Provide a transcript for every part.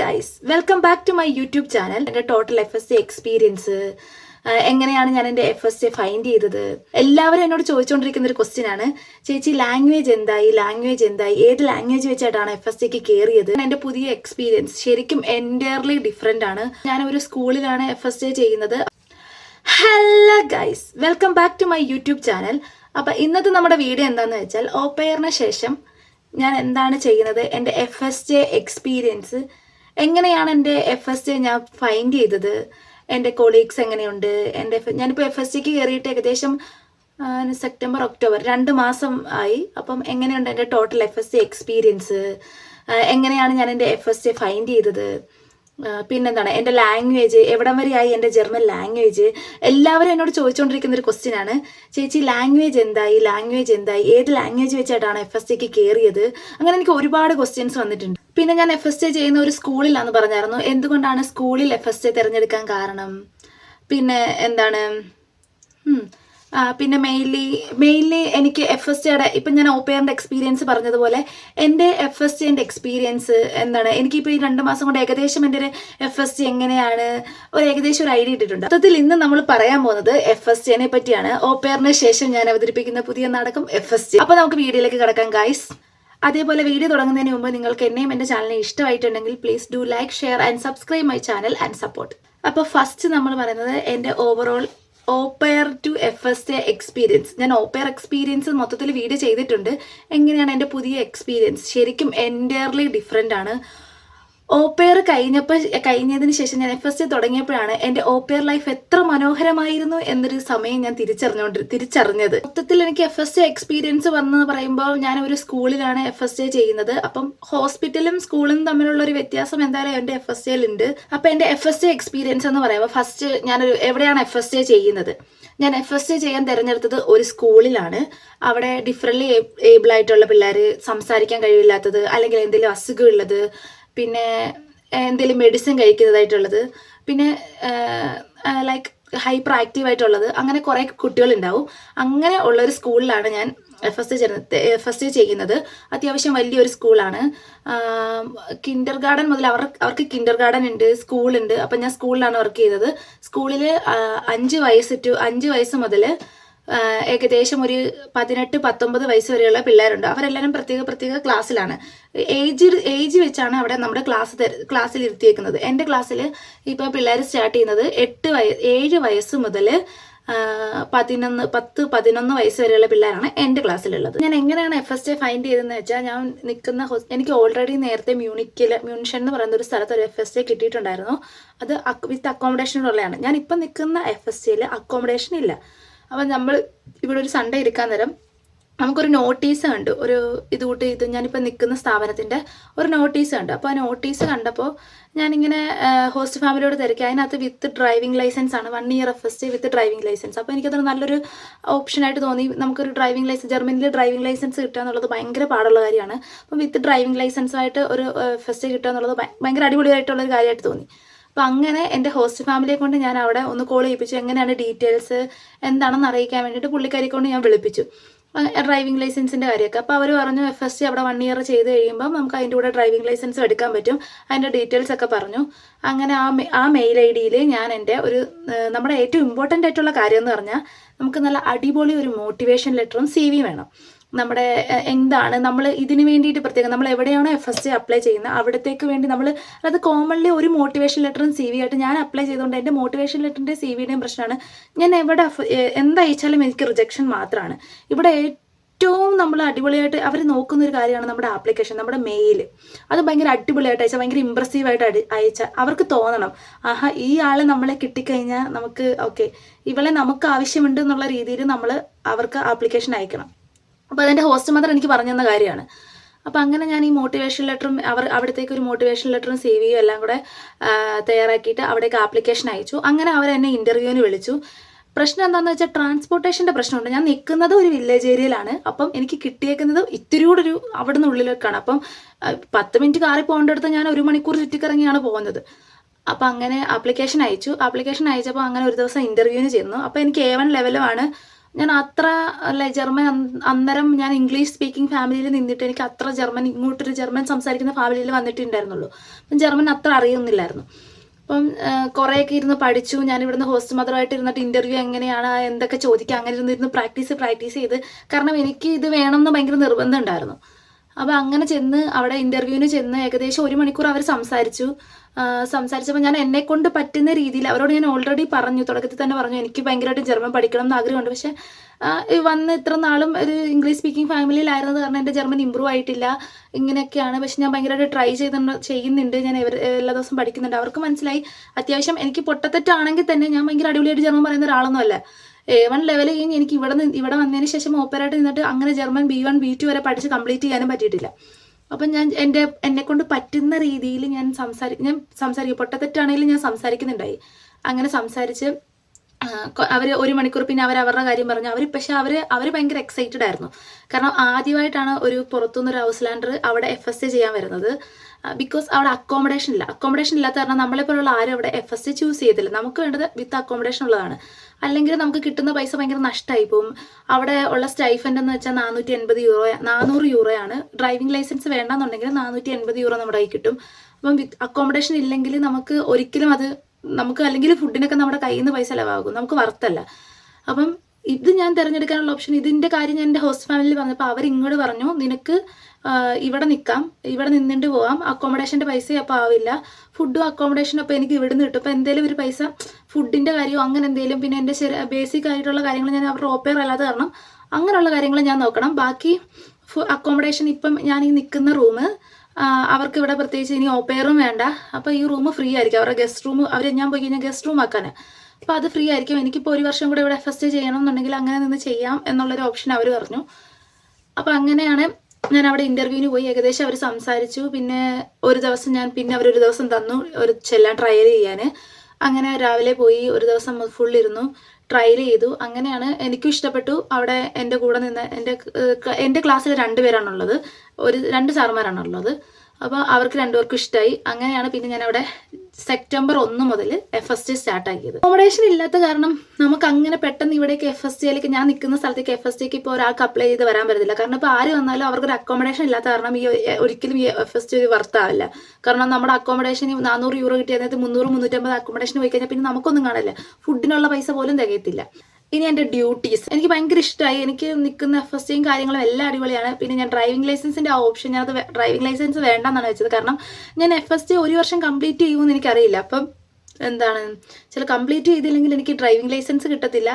Guys welcome back to my YouTube channel എന്റെ total F S C experience എങ്ങനെയാണ് ഞാൻ എന്റെ എഫ് എസ് സി ഫൈൻഡ് ചെയ്തത്? എല്ലാവരും എന്നോട് ചോദിച്ചുകൊണ്ടിരിക്കുന്ന ഒരു ക്വസ്റ്റ്യൻ ആണ്. ചേച്ചി ലാംഗ്വേജ് എന്തായി? ലാംഗ്വേജ് എന്തായി? ഏത് ലാംഗ്വേജ് വെച്ചായിട്ടാണ് എഫ് എസ് സിക്ക് കയറിയത് എന്റെ പുതിയ എക്സ്പീരിയൻസ് ശരിക്കും എന്റയർലി ഡിഫറെന്റ് ആണ്. ഞാൻ ഒരു സ്കൂളിലാണ് എഫ് എസ് സി ചെയ്യുന്നത്. Hello guys welcome back to my YouTube channel അപ്പം ഇന്നത്തെ നമ്മുടെ വീഡിയോ എന്താണെന്ന് വെച്ചാൽ ഓപ്പയറിന് ശേഷം ഞാൻ എന്താണ് ചെയ്യുന്നത്? എന്റെ എഫ് എസ് ജെ എക്സ്പീരിയൻസ് എങ്ങനെയാണ് എന്റെ എഫ് എസ് ജെ ഞാൻ ഫൈൻഡ് ചെയ്തത്? എന്റെ കൊളീഗ്സ് എങ്ങനെയുണ്ട്? എന്റെ ഞാനിപ്പോൾ എഫ് എസ് ജിക്ക് കയറിയിട്ട് ഏകദേശം സെപ്റ്റംബർ ഒക്ടോബർ രണ്ട് മാസം ആയി. അപ്പം എങ്ങനെയുണ്ട് എന്റെ total F S C experience എങ്ങനെയാണ് ഞാൻ എന്റെ എഫ് എസ് സി ഫൈൻഡ് ചെയ്തത്? പിന്നെന്താണ്? എന്റെ ലാംഗ്വേജ് എവിടം വരെയായി എന്റെ ജർമ്മൻ ലാംഗ്വേജ് എല്ലാവരും എന്നോട് ചോദിച്ചുകൊണ്ടിരിക്കുന്ന ഒരു ക്വസ്റ്റ്യൻ ആണ്. ചേച്ചി ലാംഗ്വേജ് എന്തായി? ലാംഗ്വേജ് എന്തായി? ഏത് ലാംഗ്വേജ് വെച്ചായിട്ടാണ് എഫ് എസ് സിക്ക് കയറിയത് അങ്ങനെ എനിക്ക് ഒരുപാട് ക്വസ്റ്റ്യൻസ് വന്നിട്ടുണ്ട്. പിന്നെ ഞാൻ എഫ് എസ് ടി ചെയ്യുന്ന ഒരു സ്കൂളിലാന്ന് പറഞ്ഞായിരുന്നു. എന്തുകൊണ്ടാണ് സ്കൂളിൽ എഫ് എസ് ടി തിരഞ്ഞെടുക്കാൻ കാരണം? പിന്നെ എന്താണ്? പിന്നെ മെയിൻലി മെയിൻലി എനിക്ക് എഫ് എസ് ടിയുടെ ഇപ്പം ഞാൻ ഓപ്പയറിന്റെ എക്സ്പീരിയൻസ് പറഞ്ഞതുപോലെ എന്റെ എഫ് എസ് ടിന്റെ എക്സ്പീരിയൻസ് എന്താണ്? എനിക്കിപ്പോൾ ഈ രണ്ട് മാസം കൊണ്ട് ഏകദേശം എന്റെ ഒരു എഫ് എസ് ടി എങ്ങനെയാണ്? ഒരു ഏകദേശം ഒരു ഐഡിയ ഇട്ടിട്ടുണ്ട്. മൊത്തത്തിൽ ഇന്ന് നമ്മൾ പറയാൻ പോകുന്നത് എഫ് എസ് ടിനെ പറ്റിയാണ് ഓപ്പയറിന് ശേഷം ഞാൻ അവതരിപ്പിക്കുന്ന പുതിയ നാടകം എഫ് എസ് ടി അപ്പോൾ നമുക്ക് വീഡിയോയിലേക്ക് കിടക്കാം ഗൈസ് അതേപോലെ വീഡിയോ തുടങ്ങുന്നതിന് മുമ്പ് നിങ്ങൾക്ക് എന്നെയും എന്റെ ചാനലിനെ ഇഷ്ടമായിട്ടുണ്ടെങ്കിൽ please do like share and subscribe my channel and support അപ്പോൾ ഫസ്റ്റ് നമ്മൾ പറയുന്നത് എന്റെ overall au pair to F S A experience ഞാൻ ഓപ്പയർ എക്സ്പീരിയൻസ് മൊത്തത്തിൽ വീഡിയോ ചെയ്തിട്ടുണ്ട്. എങ്ങനെയാണ് എന്റെ പുതിയ എക്സ്പീരിയൻസ് ശരിക്കും എന്റയർലി ഡിഫറെന്റ് ആണ്. ഓപ്പയർ കഴിഞ്ഞപ്പോൾ കഴിഞ്ഞതിന് ശേഷം ഞാൻ എഫ് എസ് സി തുടങ്ങിയപ്പോഴാണ് എന്റെ ഓപ്പയർ ലൈഫ് എത്ര മനോഹരമായിരുന്നു എന്നൊരു സമയം ഞാൻ തിരിച്ചറിഞ്ഞുകൊണ്ട് തിരിച്ചറിഞ്ഞത്. മൊത്തത്തിൽ എനിക്ക് എഫ് എസ് സി എക്സ്പീരിയൻസ് വന്നെന്ന് പറയുമ്പോൾ ഞാൻ ഒരു സ്കൂളിലാണ് എഫ് എസ് സി ചെയ്യുന്നത്. അപ്പം ഹോസ്പിറ്റലും സ്കൂളും തമ്മിലുള്ള ഒരു വ്യത്യാസം എന്തായാലും എന്റെ എഫ് എസ് ടിയിലുണ്ട് അപ്പം എന്റെ എഫ് എസ് സി എക്സ്പീരിയൻസ് എന്ന് പറയുമ്പോൾ ഫസ്റ്റ് ഞാനൊരു എവിടെയാണ് എഫ് എസ് സി ചെയ്യുന്നത്? ഞാൻ എഫ് എസ് സി ചെയ്യാൻ തിരഞ്ഞെടുത്തത് ഒരു സ്കൂളിലാണ്. അവിടെ ഡിഫറെന്റ്ലി ഏബിൾ ആയിട്ടുള്ള പിള്ളേർ സംസാരിക്കാൻ കഴിവില്ലാത്തത് അല്ലെങ്കിൽ എന്തെങ്കിലും അസുഖമുള്ളത് പിന്നെ എന്തെങ്കിലും മെഡിസിൻ കഴിക്കുന്നതായിട്ടുള്ളത്. പിന്നെ ലൈക്ക് ഹൈപ്പർ ആക്റ്റീവ് ആയിട്ടുള്ളത്. അങ്ങനെ കുറേ കുട്ടികളുണ്ടാവും. അങ്ങനെ ഉള്ള ഒരു സ്കൂളിലാണ് ഞാൻ എഫ് എസ് എഫ് എസ് ചെയ്യുന്നത്. അത്യാവശ്യം വലിയൊരു സ്കൂളാണ് കിൻഡർ ഗാർഡൻ മുതൽ അവർ അവർക്ക് കിൻഡർ ഗാർഡൻ ഉണ്ട്. സ്കൂളുണ്ട് അപ്പം ഞാൻ സ്കൂളിലാണ് വർക്ക് ചെയ്തത് സ്കൂളിൽ അഞ്ച് വയസ്സ് ടു അഞ്ച് വയസ്സ് മുതൽ ഏകദേശം ഒരു പതിനെട്ട് പത്തൊമ്പത് വയസ്സ് വരെയുള്ള പിള്ളേരുണ്ട്. അവരെല്ലാവരും പ്രത്യേക പ്രത്യേക ക്ലാസ്സിലാണ്. ഏജ് ഏജ് വെച്ചാണ് അവിടെ നമ്മുടെ ക്ലാസ് ക്ലാസ്സിൽ ഇരുത്തിയേക്കുന്നത്. എന്റെ ക്ലാസ്സിൽ ഇപ്പോൾ പിള്ളേർ സ്റ്റാർട്ട് ചെയ്യുന്നത് എട്ട് വയ ഏഴ് വയസ്സ് മുതൽ പതിനൊന്ന് പത്ത് പതിനൊന്ന് വയസ്സ് വരെയുള്ള പിള്ളേരാണ് എന്റെ ക്ലാസ്സിലുള്ളത്. ഞാൻ എങ്ങനെയാണ് എഫ് എസ് ടി ഫൈൻഡ് ചെയ്തതെന്ന് വെച്ചാൽ ഞാൻ നിൽക്കുന്ന എനിക്ക് ഓൾറെഡി നേരത്തെ മ്യൂണിക്കിൽ മ്യൂണിഷൻ എന്ന് പറയുന്ന ഒരു സ്ഥലത്ത് ഒരു എഫ് എസ് ടി കിട്ടിയിട്ടുണ്ടായിരുന്നു. അത് വിത്ത് അക്കോമഡേഷനുള്ളതാണ് ഞാൻ ഇപ്പം നിൽക്കുന്ന എഫ് എസ് ടിയിൽ അക്കോമഡേഷൻ ഇല്ല. അപ്പം നമ്മൾ ഇവിടെ ഒരു സൺഡേ ഇരിക്കാൻ നേരം നമുക്കൊരു നോട്ടീസ് കണ്ടു. ഒരു ഇത് കൂട്ട് ഇത് ഞാനിപ്പോൾ നിൽക്കുന്ന സ്ഥാപനത്തിന്റെ ഒരു നോട്ടീസ് കണ്ടു. അപ്പോൾ ആ നോട്ടീസ് കണ്ടപ്പോൾ ഞാനിങ്ങനെ ഹോസ്റ്റ് ഫാമിലിയോട് തിരക്കി. അതിനകത്ത് വിത്ത് ഡ്രൈവിംഗ് ലൈസൻസ് ആണ്. One year F S T with driving licence അപ്പോൾ എനിക്കതൊരു നല്ലൊരു ഓപ്ഷനായിട്ട് തോന്നി. നമുക്കൊരു ഡ്രൈവിംഗ് ലൈസൻസ് ജർമ്മനിയിൽ ഡ്രൈവിംഗ് ലൈസൻസ് കിട്ടുക എന്നുള്ളത് ഭയങ്കര പാടുള്ള കാര്യമാണ്. അപ്പം വിത്ത് ഡ്രൈവിംഗ് ലൈസൻസുമായിട്ട് ഒരു എഫ് എസ് ടി കിട്ടുക എന്നുള്ളത് ഭയങ്കര അടിപൊളിയായിട്ടുള്ളൊരു കാര്യമായിട്ട് തോന്നി. അപ്പോൾ അങ്ങനെ എന്റെ ഹോസ്റ്റ് ഫാമിലിയെ കൊണ്ട് ഞാൻ അവിടെ ഒന്ന് കോൾ ചെയ്യിപ്പിച്ചു. എങ്ങനെയാണ് ഡീറ്റെയിൽസ് എന്താണെന്ന് അറിയിക്കാൻ വേണ്ടിയിട്ട് പുള്ളിക്കാരി കൊണ്ട് ഞാൻ വിളിപ്പിച്ചു. ഡ്രൈവിംഗ് ലൈസൻസിന്റെ കാര്യമൊക്കെ. അപ്പോൾ അവർ പറഞ്ഞു എഫ് എസ് സി അവിടെ വൺ ഇയർ ചെയ്ത് കഴിയുമ്പോൾ നമുക്ക് അതിന്റെ കൂടെ ഡ്രൈവിംഗ് ലൈസൻസ് എടുക്കാൻ പറ്റും. അതിന്റെ ഡീറ്റെയിൽസ് ഒക്കെ പറഞ്ഞു. അങ്ങനെ ആ ആ മെയിൽ ഐ ഡിയിൽ ഞാൻ എന്റെ ഒരു നമ്മുടെ ഏറ്റവും ഇമ്പോർട്ടന്റ് ആയിട്ടുള്ള കാര്യം എന്ന് പറഞ്ഞാൽ നമുക്ക് നല്ല അടിപൊളി ഒരു മോട്ടിവേഷൻ ലെറ്ററും സി വേണം. നമ്മുടെ എന്താണ് നമ്മൾ ഇതിന് വേണ്ടിയിട്ട് പ്രത്യേകം നമ്മൾ എവിടെയാണോ എഫ് എസ് സി അപ്ലൈ ചെയ്യുന്നത് അവിടത്തേക്ക് വേണ്ടി നമ്മൾ അത് കോമൺലി ഒരു മോട്ടിവേഷൻ ലെറ്ററും സി വി ആയിട്ട് ഞാൻ അപ്ലൈ ചെയ്തുകൊണ്ട് എന്റെ മോട്ടിവേഷൻ ലെറ്ററിന്റെ സി വിയുടെയും പ്രശ്നമാണ്. ഞാൻ എവിടെ എന്തയച്ചാലും എനിക്ക് റിജക്ഷൻ മാത്രമാണ് ഇവിടെ ഏറ്റവും നമ്മൾ അടിപൊളിയായിട്ട് അവർ നോക്കുന്ന ഒരു കാര്യമാണ് നമ്മുടെ ആപ്ലിക്കേഷൻ നമ്മുടെ മെയിൽ അത് ഭയങ്കര അടിപൊളിയായിട്ട് അയച്ചാൽ ഭയങ്കര ഇമ്പ്രസീവായിട്ട് അടി അയച്ചാൽ അവർക്ക് തോന്നണം. ആഹാ ഈ ആളെ നമ്മളെ കിട്ടിക്കഴിഞ്ഞാൽ നമുക്ക് ഓക്കെ ഇവളെ നമുക്ക് ആവശ്യമുണ്ട് എന്നുള്ള രീതിയിൽ നമ്മൾ അവർക്ക് ആപ്ലിക്കേഷൻ അയക്കണം. അപ്പോൾ അതെന്റെ ഹോസ്റ്റ് മദർ എനിക്ക് പറഞ്ഞു തന്ന കാര്യമാണ്. അപ്പോൾ അങ്ങനെ ഞാൻ ഈ മോട്ടിവേഷൻ ലെറ്ററും അവർ അവിടത്തേക്ക് ഒരു മോട്ടിവേഷൻ ലെറ്ററും സി വിയും എല്ലാം കൂടെ തയ്യാറാക്കിയിട്ട് അവിടേക്ക് ആപ്ലിക്കേഷൻ അയച്ചു. അങ്ങനെ അവർ എന്നെ ഇന്റർവ്യൂവിന് വിളിച്ചു. പ്രശ്നം എന്താണെന്ന് വെച്ചാൽ ട്രാൻസ്പോർട്ടേഷന്റെ പ്രശ്നമുണ്ട്. ഞാൻ നിൽക്കുന്നത് ഒരു വില്ലേജ് ഏരിയയിലാണ് അപ്പം എനിക്ക് കിട്ടിയേക്കുന്നത് ഇത്തിരി കൂടെ ഒരു അവിടെ നിന്ന് ഉള്ളിലേക്കാണ്. അപ്പം പത്ത് മിനിറ്റ് കാറി പോകേണ്ടടുത്ത് ഞാൻ ഒരു മണിക്കൂർ ചുറ്റിക്കറങ്ങിയാണ് പോകുന്നത്. അപ്പം അങ്ങനെ ആപ്ലിക്കേഷൻ അയച്ചു. ആപ്ലിക്കേഷൻ അയച്ചപ്പോൾ അങ്ങനെ ഒരു ദിവസം ഇന്റർവ്യൂവിന് ചെന്നു. അപ്പോൾ എനിക്ക് എ വൺ ലെവലുമാണ് ഞാൻ അത്ര അല്ലെ ജർമ്മൻ അന്ന് അന്നേരം ഞാൻ ഇംഗ്ലീഷ് സ്പീക്കിംഗ് ഫാമിലിയിൽ നിന്നിട്ട് എനിക്ക് അത്ര ജർമ്മൻ ഇങ്ങോട്ടൊരു ജർമ്മൻ സംസാരിക്കുന്ന ഫാമിലിയിൽ വന്നിട്ടുണ്ടായിരുന്നുള്ളൂ. അപ്പം ജർമ്മൻ അത്ര അറിയുന്നില്ലായിരുന്നു അപ്പം കുറേയൊക്കെ ഇരുന്ന് പഠിച്ചു. ഞാൻ ഇവിടുന്ന് ഹോസ്റ്റ് മദറായിട്ട് ഇരുന്നിട്ട് ഇന്റർവ്യൂ എങ്ങനെയാണ് എന്തൊക്കെ ചോദിക്കുക അങ്ങനെ ഇരുന്ന് പ്രാക്ടീസ് പ്രാക്ടീസ് ചെയ്ത്. കാരണം എനിക്ക് ഇത് വേണമെന്ന് ഭയങ്കര നിർബന്ധം ഉണ്ടായിരുന്നു. അപ്പോൾ അങ്ങനെ ചെന്ന് അവിടെ ഇന്റർവ്യൂവിന് ചെന്ന് ഏകദേശം ഒരു മണിക്കൂർ അവർ സംസാരിച്ചു. സംസാരിച്ചപ്പോൾ ഞാൻ എന്നെ കൊണ്ട് പറ്റുന്ന രീതിയിൽ അവരോട് ഞാൻ ഓൾറെഡി പറഞ്ഞു. തുടക്കത്തിൽ തന്നെ പറഞ്ഞു എനിക്ക് ഭയങ്കരമായിട്ട് ജർമ്മൻ പഠിക്കണം എന്ന് ആഗ്രഹമുണ്ട് പക്ഷേ വന്ന് ഇത്ര നാളും ഒരു ഇംഗ്ലീഷ് സ്പീക്കിംഗ് ഫാമിലിയിലായിരുന്നത് കാരണം എന്റെ ജർമ്മൻ ഇമ്പ്രൂവ് ആയിട്ടില്ല. ഇങ്ങനെയൊക്കെയാണ്. പക്ഷെ ഞാൻ ഭയങ്കരമായിട്ട് ട്രൈ ചെയ്ത് ചെയ്യുന്നുണ്ട്. ഞാൻ എല്ലാ ദിവസവും പഠിക്കുന്നുണ്ട്. അവർക്ക് മനസ്സിലായി. അത്യാവശ്യം എനിക്ക് പൊട്ടത്തെറ്റാണെങ്കിൽ തന്നെ ഞാൻ ഭയങ്കര അടിപൊളിയായിട്ട് ജർമ്മൻ പറയുന്ന ഒരാളൊന്നുമല്ല. എ വൺ ലെവൽ കഴിഞ്ഞ് എനിക്ക് ഇവിടെ നിന്ന് ഇവിടെ വന്നതിന് ശേഷം ഓപ്പറായിട്ട് നിന്നിട്ട് അങ്ങനെ German B one B two വരെ പഠിച്ച് കംപ്ലീറ്റ് ചെയ്യാനും പറ്റിയിട്ടില്ല. അപ്പം ഞാൻ എന്റെ എന്നെ കൊണ്ട് പറ്റുന്ന രീതിയിൽ ഞാൻ സംസാരി ഞാൻ സംസാരിക്കും. പൊട്ടത്തെറ്റാണെങ്കിലും ഞാൻ സംസാരിക്കുന്നുണ്ടായി. അങ്ങനെ സംസാരിച്ച് അവർ ഒരു മണിക്കൂർ പിന്നെ അവർ അവരുടെ കാര്യം പറഞ്ഞു. അവർ പക്ഷെ അവർ അവർ ഭയങ്കര എക്സൈറ്റഡ് ആയിരുന്നു. കാരണം ആദ്യമായിട്ടാണ് ഒരു പുറത്തുനിന്ന് ഒരു ഹൗസ് ലാൻഡർ അവിടെ എഫ് എസ് എ ചെയ്യാൻ വരുന്നത്. ബിക്കോസ് അവിടെ അക്കോമഡേഷൻ ഇല്ല. അക്കോമഡേഷൻ ഇല്ലാത്ത കാരണം നമ്മളെ പോലുള്ള ആരും അവിടെ എഫ് എസ് എ ചൂസ് ചെയ്തില്ല നമുക്ക് വേണ്ടത് വിത്ത് അക്കോമഡേഷൻ ഉള്ളതാണ്. അല്ലെങ്കിൽ നമുക്ക് കിട്ടുന്ന പൈസ ഭയങ്കര നഷ്ടമായി പോകും അവിടെ ഉള്ള സ്റ്റൈഫന്റ് എന്ന് വെച്ചാൽ നാനൂറ്റി എൺപത് യൂറോ നാനൂറ് യൂറോയാണ് ഡ്രൈവിംഗ് ലൈസൻസ് വേണ്ടെന്നുണ്ടെങ്കിൽ നാനൂറ്റി എൺപത് യൂറോ നമ്മുടെ കിട്ടും. അപ്പം വിത്ത് അക്കോമഡേഷൻ ഇല്ലെങ്കിൽ നമുക്ക് ഒരിക്കലും അത് നമുക്ക് അല്ലെങ്കിൽ ഫുഡിനൊക്കെ നമ്മുടെ കയ്യിൽ നിന്ന് പൈസ ചിലവാകും. നമുക്ക് വർത്തല്ല അപ്പം ഇത് ഞാൻ തിരഞ്ഞെടുക്കാനുള്ള ഓപ്ഷൻ ഇതിന്റെ കാര്യം ഞാൻ എന്റെ ഹോസ്റ്റ് ഫാമിലി പറഞ്ഞപ്പോൾ അവർ ഇങ്ങോട്ട് പറഞ്ഞു നിനക്ക് ഇവിടെ നിൽക്കാം ഇവിടെ നിന്നിട്ട് പോവാം. അക്കോമഡേഷന്റെ പൈസ അപ്പോൾ ആവില്ല. ഫുഡും അക്കോമഡേഷനും അപ്പോൾ എനിക്ക് ഇവിടുന്ന് കിട്ടും. അപ്പോൾ എന്തെങ്കിലും ഒരു പൈസ ഫുഡിന്റെ കാര്യമോ അങ്ങനെ എന്തെങ്കിലും പിന്നെ എന്റെ ചെറിയ ബേസിക് ആയിട്ടുള്ള കാര്യങ്ങൾ ഞാൻ അവരുടെ ഓപ്പയർ അല്ലാതെ കാരണം അങ്ങനെയുള്ള കാര്യങ്ങൾ ഞാൻ നോക്കണം. ബാക്കി അക്കോമഡേഷൻ ഇപ്പം ഞാൻ ഈ നിൽക്കുന്ന റൂം അവർക്ക് ഇവിടെ പ്രത്യേകിച്ച് ഇനി ഓപ്പയറും വേണ്ട. അപ്പോൾ ഈ റൂം ഫ്രീ ആയിരിക്കും. അവരുടെ ഗസ്റ്റ് റൂം അവർ ഞാൻ പോയി കഴിഞ്ഞാൽ ഗസ്റ്റ് റൂം ആക്കാൻ അപ്പോൾ അത് ഫ്രീ ആയിരിക്കും. എനിക്കിപ്പോൾ ഒരു വർഷം കൂടെ ഇവിടെ എഫ് എസ് ചെയ്യണം എന്നുണ്ടെങ്കിൽ അങ്ങനെ നിന്ന് ചെയ്യാം എന്നുള്ളൊരു ഓപ്ഷൻ അവർ പറഞ്ഞു. അപ്പോൾ അങ്ങനെയാണ് ഞാൻ അവിടെ ഇന്റർവ്യൂവിന് പോയി. ഏകദേശം അവർ സംസാരിച്ചു. പിന്നെ ഒരു ദിവസം ഞാൻ പിന്നെ അവരൊരു ദിവസം തന്നു ഒരു ചെല്ലാൻ ട്രയൽ ചെയ്യാൻ അങ്ങനെ രാവിലെ പോയി ഒരു ദിവസം ഫുൾ ഇരുന്നു. ട്രയൽ ചെയ്തു. അങ്ങനെയാണ് എനിക്കും ഇഷ്ടപ്പെട്ടു. അവിടെ എന്റെ കൂടെ നിന്ന് എന്റെ എന്റെ ക്ലാസ്സിൽ രണ്ട് പേരാണുള്ളത് ഒരു രണ്ട് സാറുമാരാണുള്ളത് അപ്പോൾ അവർക്ക് രണ്ടുപേർക്കും ഇഷ്ടമായി അങ്ങനെയാണ് പിന്നെ ഞാൻ അവിടെ സെപ്റ്റംബർ ഒന്ന് മുതൽ എഫ് എസ് ടി സ്റ്റാർട്ട് ആക്കിയത്. അക്കോമഡേഷൻ ഇല്ലാത്ത കാരണം നമുക്ക് അങ്ങനെ പെട്ടെന്ന് ഇവിടേക്ക് എഫ് എസ് ടിയിലേക്ക് ഞാൻ നിൽക്കുന്ന സ്ഥലത്തേക്ക് എഫ് എസ് ടിക്ക് ഇപ്പോൾ ഒരാൾക്ക് അപ്ലൈ ചെയ്ത് വരാൻ പറ്റില്ല കാരണം ഇപ്പോൾ ആര് വന്നാലും അവർക്കൊരു അക്കോമഡേഷൻ ഇല്ലാത്ത കാരണം ഈ ഒരിക്കലും ഈ എഫ് എസ് ടി ഒരു വർത്താവില്ല. കാരണം നമ്മുടെ അക്കോമഡേഷൻ നാനൂറ് യൂറോ കിട്ടിയ നേരത്ത് മുന്നൂറ് മുന്നൂറ്റമ്പത് അക്കോമഡേഷൻ പോയി കഴിഞ്ഞാൽ പിന്നെ നമുക്കൊന്നും കാണില്ല ഫുഡിനുള്ള പൈസ പോലും തികയത്തില്ല. ഇനി എന്റെ ഡ്യൂട്ടീസ് എനിക്ക് ഭയങ്കര ഇഷ്ടമായി എനിക്ക് നിൽക്കുന്ന എഫ് എസ് സിയും കാര്യങ്ങളും എല്ലാം അടിപൊളിയാണ്. പിന്നെ ഞാൻ ഡ്രൈവിംഗ് ലൈസൻസിന്റെ ആ ഓപ്ഷൻ ഞാനത് ഡ്രൈവിംഗ് ലൈസൻസ് വേണ്ടെന്നാണ് വെച്ചത്. കാരണം ഞാൻ എഫ് എസ് ടി ഒരു വർഷം കംപ്ലീറ്റ് ചെയ്യുമെന്ന് എനിക്കറിയില്ല. അപ്പം എന്താണ്? ചില കംപ്ലീറ്റ് ചെയ്തില്ലെങ്കിൽ എനിക്ക് ഡ്രൈവിംഗ് ലൈസൻസ് കിട്ടത്തില്ല.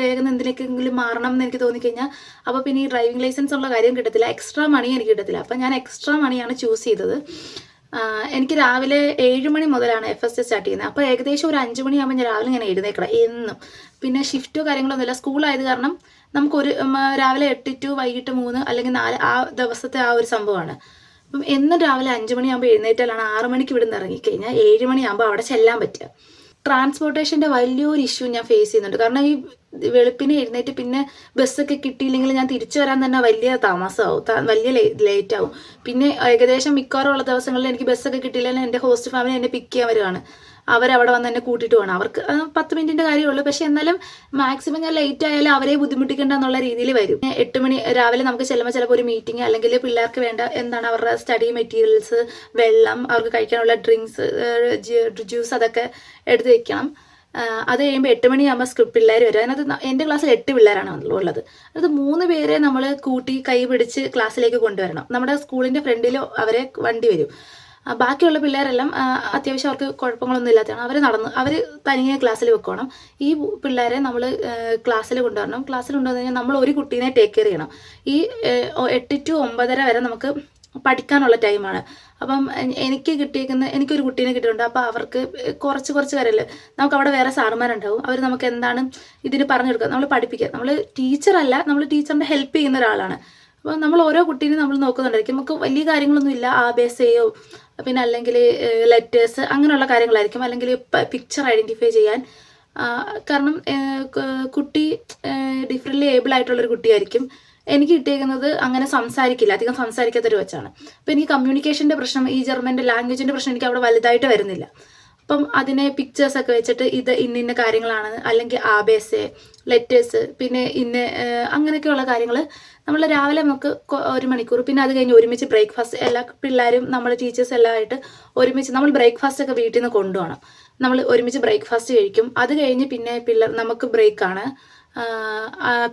വേഗം എന്തിനേക്കെങ്കിലും മാറണം എന്ന് എനിക്ക് തോന്നിക്കഴിഞ്ഞാൽ അപ്പോൾ പിന്നെ ഈ ഡ്രൈവിംഗ് ലൈസൻസ് ഉള്ള കാര്യം കിട്ടത്തില്ല. എക്സ്ട്രാ മണി എനിക്ക് കിട്ടത്തില്ല. അപ്പം ഞാൻ എക്സ്ട്രാ മണിയാണ് ചൂസ് ചെയ്തത്. എനിക്ക് രാവിലെ ഏഴ് മണി മുതലാണ് എഫ് എസ് ടി സ്റ്റാർട്ട് ചെയ്യുന്നത്. അപ്പോൾ ഏകദേശം ഒരു അഞ്ച് മണിയാകുമ്പോൾ ഞാൻ രാവിലെ ഇങ്ങനെ എഴുന്നേക്കണം എന്നും. പിന്നെ ഷിഫ്റ്റോ കാര്യങ്ങളൊന്നുമില്ല സ്കൂളായത് കാരണം നമുക്കൊരു രാവിലെ എട്ട് ടു വൈകിട്ട് മൂന്ന് അല്ലെങ്കിൽ നാല് ആ ദിവസത്തെ ആ ഒരു സംഭവമാണ്. അപ്പം എന്നും രാവിലെ അഞ്ച് മണിയാകുമ്പോൾ എഴുന്നേറ്റാലാണ് ആറ് മണിക്ക് ഇവിടുന്ന് ഇറങ്ങിക്കഴിഞ്ഞാൽ ഏഴ് മണിയാകുമ്പോൾ അവിടെ ചെല്ലാൻ പറ്റുക. ട്രാൻസ്പോർട്ടേഷന്റെ വലിയൊരു ഇഷ്യൂ ഞാൻ ഫേസ് ചെയ്യുന്നുണ്ട്. കാരണം ഈ വെളുപ്പിന് എഴുന്നേറ്റ് പിന്നെ ബസ്സൊക്കെ കിട്ടിയില്ലെങ്കിൽ ഞാൻ തിരിച്ചു വരാൻ തന്നെ വലിയ താമസമാവും. വലിയ ലേറ്റ് ആവും പിന്നെ ഏകദേശം മിക്കവാറും ഉള്ള ദിവസങ്ങളിൽ എനിക്ക് ബസ്സൊക്കെ കിട്ടിയില്ലെങ്കിൽ എന്റെ ഹോസ്റ്റ് ഫാമിലി എന്നെ പിക്ക് ചെയ്യാൻ വരുവാണ്. അവരവിടെ വന്ന് എന്നെ കൂട്ടിയിട്ട് പോകണം. അവർക്ക് പത്ത് മിനിറ്റിന്റെ കാര്യമുള്ളൂ പക്ഷെ എന്നാലും മാക്സിമം ഞാൻ ലേറ്റ് ആയാലും അവരെ ബുദ്ധിമുട്ടിക്കേണ്ട എന്നുള്ള രീതിയിൽ വരും. എട്ട് മണി രാവിലെ നമുക്ക് ചെല്ലുമ്പോൾ ചിലപ്പോൾ ഒരു മീറ്റിംഗ് അല്ലെങ്കിൽ പിള്ളേർക്ക് വേണ്ട എന്താണ് അവരുടെ സ്റ്റഡി മെറ്റീരിയൽസ് വെള്ളം അവർക്ക് കഴിക്കാനുള്ള ഡ്രിങ്ക്സ് ജ്യൂസ് അതൊക്കെ എടുത്ത് വെക്കണം. അത് കഴിയുമ്പോൾ എട്ട് മണിയാകുമ്പോൾ സ്ക്രിപ്റ്റ് പിള്ളേർ വരും. അതിനകത്ത് എന്റെ ക്ലാസ്സിൽ എട്ട് പിള്ളേരാണ് ഉള്ളത്. അത് മൂന്ന് പേരെ നമ്മൾ കൂട്ടി കൈ പിടിച്ച് ക്ലാസ്സിലേക്ക് കൊണ്ടുവരണം. നമ്മുടെ സ്കൂളിന്റെ ഫ്രണ്ടിൽ അവരെ വണ്ടി വരും. ബാക്കിയുള്ള പിള്ളേരെല്ലാം അത്യാവശ്യം അവർക്ക് കുഴപ്പങ്ങളൊന്നും ഇല്ലാത്തതാണ്. അവർ നടന്ന് അവർ തനിയെ ക്ലാസ്സിൽ വെക്കണം. ഈ പിള്ളേരെ നമ്മൾ ക്ലാസ്സിൽ കൊണ്ടുവരണം. ക്ലാസ്സിൽ കൊണ്ടുവന്നു കഴിഞ്ഞാൽ നമ്മൾ ഒരു കുട്ടീനെ ടേക്ക് കെയർ ചെയ്യണം. ഈ എട്ട് ടു ഒമ്പതര വരെ നമുക്ക് പഠിക്കാനുള്ള ടൈമാണ് അപ്പം എനിക്ക് കിട്ടിയിരിക്കുന്ന എനിക്കൊരു കുട്ടീനെ കിട്ടിയിട്ടുണ്ട്. അപ്പോൾ അവർക്ക് കുറച്ച് കുറച്ച് കാര്യമില്ല നമുക്ക് അവിടെ വേറെ സാറുമാരുണ്ടാവും. അവർ നമുക്ക് എന്താണ് ഇതിന് പറഞ്ഞു കൊടുക്കുക. നമ്മൾ പഠിപ്പിക്കുക. നമ്മൾ ടീച്ചറല്ല നമ്മൾ ടീച്ചറിന്റെ ഹെൽപ്പ് ചെയ്യുന്ന ഒരാളാണ്. അപ്പോൾ നമ്മൾ ഓരോ കുട്ടീനെ നമ്മൾ നോക്കുന്നുണ്ടായിരിക്കും. നമുക്ക് വലിയ കാര്യങ്ങളൊന്നും ഇല്ല. ആ ബേസയോ പിന്നെ അല്ലെങ്കിൽ ലെറ്റേഴ്സ് അങ്ങനെയുള്ള കാര്യങ്ങളായിരിക്കും. അല്ലെങ്കിൽ പിക്ചർ ഐഡന്റിഫൈ ചെയ്യാൻ. കാരണം കുട്ടി ഡിഫറെന്റ്ലി ഏബിൾ ആയിട്ടുള്ളൊരു കുട്ടിയായിരിക്കും. എനിക്ക് കിട്ടിയേക്കുന്നത് അങ്ങനെ സംസാരിക്കില്ല. അധികം സംസാരിക്കാത്തൊരു വെച്ചാണ് അപ്പോൾ എനിക്ക് കമ്മ്യൂണിക്കേഷന്റെ പ്രശ്നം ഈ ജർമ്മന്റെ ലാംഗ്വേജിന്റെ പ്രശ്നം എനിക്ക് അവിടെ വലുതായിട്ട് വരുന്നില്ല. അപ്പം അതിനെ പിക്ചേഴ്സ് ഒക്കെ വെച്ചിട്ട് ഇത് ഇന്ന ഇന്ന കാര്യങ്ങളാണ്. അല്ലെങ്കിൽ ആബേസ് ലെറ്റേഴ്സ് പിന്നെ ഇന്ന അങ്ങനെയൊക്കെയുള്ള കാര്യങ്ങൾ നമ്മൾ രാവിലെ നമുക്ക് ഒരു മണിക്കൂർ പിന്നെ അത് കഴിഞ്ഞ് ഒരുമിച്ച് ബ്രേക്ക്ഫാസ്റ്റ് എല്ലാ പിള്ളേരും നമ്മൾ ടീച്ചേഴ്സ് എല്ലാം ആയിട്ട് ഒരുമിച്ച് നമ്മൾ ബ്രേക്ക്ഫാസ്റ്റ് ഒക്കെ വീട്ടിൽ നിന്ന് കൊണ്ടുപോകണം. നമ്മൾ ഒരുമിച്ച് ബ്രേക്ക്ഫാസ്റ്റ് കഴിക്കും. അത് കഴിഞ്ഞ് പിന്നെ പിള്ളേർ നമുക്ക് ബ്രേക്കാണ്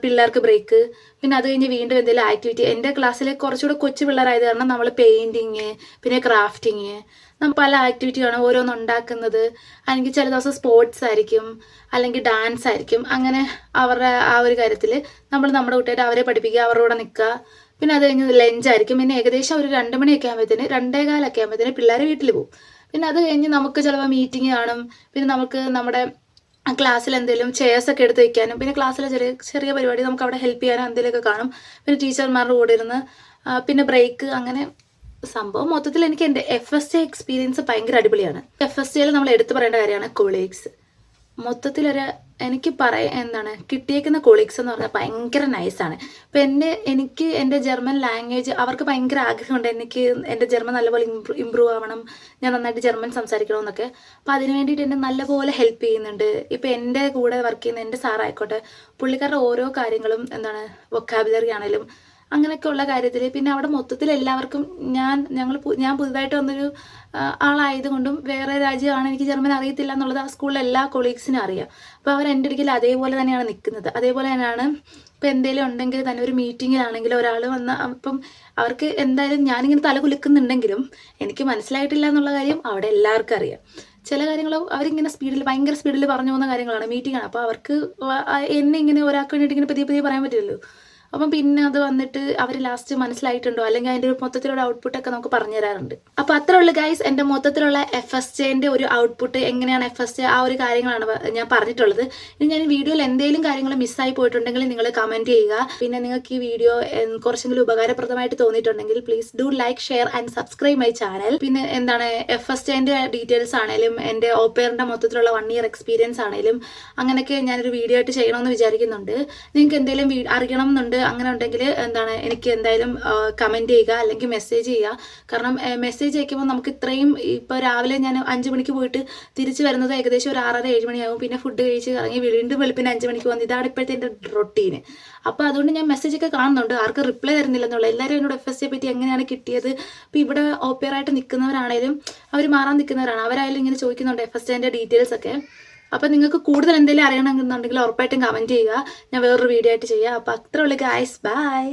പിള്ളേർക്ക് ബ്രേക്ക് പിന്നെ അത് കഴിഞ്ഞ് വീണ്ടും എന്തെങ്കിലും ആക്ടിവിറ്റി എന്റെ ക്ലാസ്സിലെ കുറച്ചുകൂടെ കൊച്ചു പിള്ളേരായത് കാരണം നമ്മൾ പെയിന്റിങ് പിന്നെ ക്രാഫ്റ്റിങ് നമ്മൾ പല ആക്ടിവിറ്റിയാണ് ഓരോന്ന് ഉണ്ടാക്കുന്നത്. അല്ലെങ്കിൽ ചില ദിവസം സ്പോർട്സ് ആയിരിക്കും അല്ലെങ്കിൽ ഡാൻസ് ആയിരിക്കും. അങ്ങനെ അവരുടെ ആ ഒരു കാര്യത്തിൽ നമ്മൾ നമ്മുടെ കുട്ടിയായിട്ട് അവരെ പഠിപ്പിക്കുക അവരുടെ കൂടെ നിൽക്കുക. പിന്നെ അത് കഴിഞ്ഞ് ലഞ്ച് ആയിരിക്കും. പിന്നെ ഏകദേശം ഒരു രണ്ട് മണിയൊക്കെ ആകുമ്പോഴത്തേന് രണ്ടേ കാലൊക്കെ ആകുമ്പോഴത്തേന് പിള്ളേർ വീട്ടിൽ പോകും. പിന്നെ അത് കഴിഞ്ഞ് നമുക്ക് ചിലപ്പോൾ മീറ്റിംഗ് കാണും. പിന്നെ നമുക്ക് നമ്മുടെ ക്ലാസ്സിൽ എന്തെങ്കിലും ചെയർസ് ഒക്കെ എടുത്ത് വെക്കാനും പിന്നെ ക്ലാസ്സിലെ ചെറിയ ചെറിയ പരിപാടി നമുക്ക് അവിടെ ഹെൽപ്പ് ചെയ്യാനും എന്തെങ്കിലുമൊക്കെ കാണും. പിന്നെ ടീച്ചർമാരുടെ കൂടെ ഇരുന്ന് പിന്നെ ബ്രേക്ക് അങ്ങനെ സംഭവം മൊത്തത്തിൽ എനിക്ക് എന്റെ എഫ് എസ് സി എക്സ്പീരിയൻസ് ഭയങ്കര അടിപൊളിയാണ്. എഫ് എസ് സിയിൽ നമ്മൾ എടുത്തു പറയേണ്ട കാര്യമാണ് കൊളീഗ്സ് മൊത്തത്തിലൊരു എനിക്ക് പറയ എന്താണ് കിട്ടിയേക്കുന്ന കൊളീഗ്സ് എന്ന് പറഞ്ഞാൽ ഭയങ്കര നൈസാണ് ഇപ്പം എന്റെ എനിക്ക് എന്റെ ജർമ്മൻ ലാംഗ്വേജ് അവർക്ക് ഭയങ്കര ആഗ്രഹമുണ്ട്. എനിക്ക് എന്റെ ജർമ്മൻ നല്ലപോലെ ഇമ്പ്രൂവ് ആവണം. ഞാൻ നന്നായിട്ട് ജർമ്മൻ സംസാരിക്കണമെന്നൊക്കെ അപ്പോൾ അതിന് വേണ്ടിയിട്ട് എന്നെ നല്ലപോലെ ഹെൽപ്പ് ചെയ്യുന്നുണ്ട്. ഇപ്പം എന്റെ കൂടെ വർക്ക് ചെയ്യുന്ന എന്റെ സാറായിക്കോട്ടെ പുള്ളിക്കാരുടെ ഓരോ കാര്യങ്ങളും എന്താണ് വൊക്കാബുലറി ആണെങ്കിലും അങ്ങനെയൊക്കെ ഉള്ള കാര്യത്തിൽ പിന്നെ അവിടെ മൊത്തത്തിൽ എല്ലാവർക്കും ഞാൻ ഞങ്ങൾ ഞാൻ പുതുതായിട്ട് വന്നൊരു ആളായതുകൊണ്ടും വേറെ രാജ്യമാണ് എനിക്ക് ജർമ്മൻ അറിയത്തില്ല എന്നുള്ളത് ആ സ്കൂളിലെ എല്ലാ കൊളീഗ്സിനും അറിയാം. അപ്പോൾ അവർ എന്റെ അടുക്കൽ അതേപോലെ തന്നെയാണ് നിൽക്കുന്നത്. അതേപോലെ തന്നെയാണ് ഇപ്പം എന്തെങ്കിലും ഉണ്ടെങ്കിൽ തന്നെ ഒരു മീറ്റിങ്ങിലാണെങ്കിലും ഒരാൾ വന്ന അപ്പം അവർക്ക് എന്തായാലും ഞാനിങ്ങനെ തല കുലുക്കുന്നുണ്ടെങ്കിലും എനിക്ക് മനസ്സിലായിട്ടില്ല എന്നുള്ള കാര്യം അവിടെ എല്ലാവർക്കും അറിയാം. ചില കാര്യങ്ങൾ അവരിങ്ങനെ സ്പീഡിൽ ഭയങ്കര സ്പീഡിൽ പറഞ്ഞു പോകുന്ന കാര്യങ്ങളാണ് മീറ്റിംഗാണ് അപ്പോൾ അവർക്ക് എന്നെ ഇങ്ങനെ ഒരാൾക്ക് വേണ്ടിയിട്ട് ഇങ്ങനെ പതിയെ പതിയെ പറയാൻ പറ്റില്ലല്ലോ. അപ്പം പിന്നെ അത് വന്നിട്ട് അവർ ലാസ്റ്റ് മനസ്സിലായിട്ടുണ്ടോ? അല്ലെങ്കിൽ അതിന്റെ ഒരു മൊത്തത്തിലുള്ള ഔട്ട്പുട്ടൊക്കെ നമുക്ക് പറഞ്ഞു തരാറുണ്ട്. അപ്പോൾ അത്ര ഉള്ളു ഗൈസ് എന്റെ മൊത്തത്തിലുള്ള എഫ് എസ് ജെന്റെ ഒരു ഔട്ട്പുട്ട് എങ്ങനെയാണ് എഫ് എസ് ജെ ആ ഒരു കാര്യങ്ങളാണ് ഞാൻ പറഞ്ഞിട്ടുള്ളത്. ഇനി ഞാൻ വീഡിയോയിൽ എന്തെങ്കിലും കാര്യങ്ങൾ മിസ്സായി പോയിട്ടുണ്ടെങ്കിൽ നിങ്ങൾ കമന്റ് ചെയ്യുക. പിന്നെ നിങ്ങൾക്ക് ഈ വീഡിയോ കുറച്ചെങ്കിലും ഉപകാരപ്രദമായിട്ട് തോന്നിയിട്ടുണ്ടെങ്കിൽ please do like share and subscribe my channel പിന്നെ എന്താണ് എഫ് എസ് ജെന്റെ ഡീറ്റെയിൽസ് ആണെങ്കിലും എന്റെ ഓപ്പയറിന്റെ മൊത്തത്തിലുള്ള വൺ ഇയർ എക്സ്പീരിയൻസ് ആണെങ്കിലും അങ്ങനെയൊക്കെ ഞാനൊരു വീഡിയോ ആയിട്ട് ചെയ്യണമെന്ന് വിചാരിക്കുന്നുണ്ട്. നിങ്ങൾക്ക് എന്തെങ്കിലും അറിയണം എന്നുണ്ട് അങ്ങനെ ഉണ്ടെങ്കിൽ എന്താണ് എനിക്ക് എന്തായാലും കമന്റ് ചെയ്യുക അല്ലെങ്കിൽ മെസ്സേജ് ചെയ്യുക. കാരണം മെസ്സേജ് അയക്കുമ്പോൾ നമുക്ക് ഇത്രയും ഇപ്പോൾ രാവിലെ ഞാൻ അഞ്ച് മണിക്ക് പോയിട്ട് തിരിച്ച് വരുന്നത് ഏകദേശം ഒരു ആറര ഏഴ് മണിയാകും പിന്നെ ഫുഡ് കഴിച്ച് ഇറങ്ങി വീണ്ടും വെളുപ്പിന് അഞ്ച് മണിക്ക് വന്നു ഇതാണ് ഇപ്പോഴത്തെ എന്റെ റൊട്ടീന് അപ്പോൾ അതുകൊണ്ട് ഞാൻ മെസ്സേജ് ഒക്കെ കാണുന്നുണ്ട്. ആർക്കും റിപ്ലൈ തരുന്നില്ലെന്നുള്ള എല്ലാവരും എന്നോട് എഫ് എസ് സിയെ പറ്റി എങ്ങനെയാണ് കിട്ടിയത്? ഇപ്പോൾ ഇവിടെ ഓപ്പിയറായിട്ട് നിൽക്കുന്നവരാണേലും അവർ മാറാൻ നിൽക്കുന്നവരാണ്. അവരായാലും ഇങ്ങനെ ചോദിക്കുന്നുണ്ട് എഫ് എസ് സിന്റെ ഡീറ്റെയിൽസ് ഒക്കെ. അപ്പം നിങ്ങൾക്ക് കൂടുതൽ എന്തെങ്കിലും അറിയണമെന്നുണ്ടെങ്കിൽ ഉറപ്പായിട്ടും കമന്റ് ചെയ്യുക. ഞാൻ വേറൊരു വീഡിയോ ആയിട്ട് ചെയ്യാം. അപ്പോൾ അത്ര ഉള്ള ഗായ്സ് ബൈ